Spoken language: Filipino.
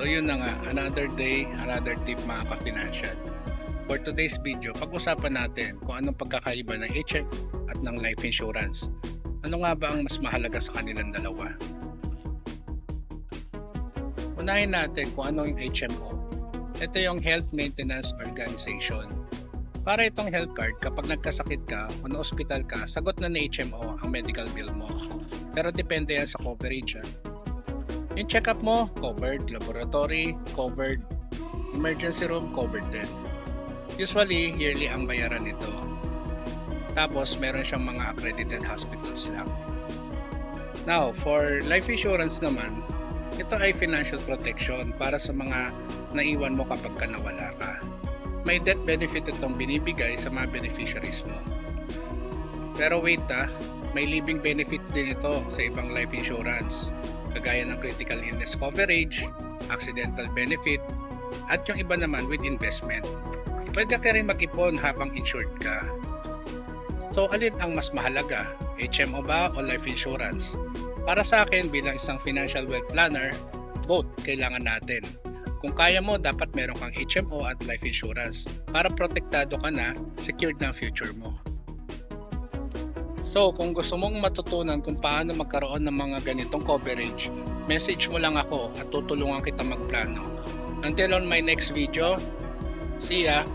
So yun na nga, another day, another tip mga ka-financial. For today's video, pag-usapan natin kung anong pagkakaiba ng HM at ng life insurance. Ano nga ba ang mas mahalaga sa kanilang dalawa? Unahin natin kung ano yung HMO. Ito yung Health Maintenance Organization. Para itong health card, kapag nagkasakit ka o na-hospital ka, sagot na ni HMO ang medical bill mo. Pero depende yan sa coverage. Ha? Yung check-up mo, covered. Laboratory, covered. Emergency room, covered din. Usually, yearly ang bayaran nito. Tapos, meron siyang mga accredited hospitals lang. Now, for life insurance naman, ito ay financial protection para sa mga naiwan mo kapag ka nawala ka. May death benefit itong binibigay sa mga beneficiaries mo. Pero wait ah, may living benefit din ito sa ibang life insurance kagaya ng critical illness coverage, accidental benefit, at yung iba naman with investment. Pwede ka rin mag-ipon habang insured ka. So alin ang mas mahalaga, HMO ba o life insurance? Para sa akin bilang isang financial wealth planner, both kailangan natin. Kung kaya mo, dapat meron kang HMO at life insurance para protektado ka na, secured na ang future mo. So, kung gusto mong matutunan kung paano magkaroon ng mga ganitong coverage, message mo lang ako at tutulungan kita magplano. Until on my next video, see ya!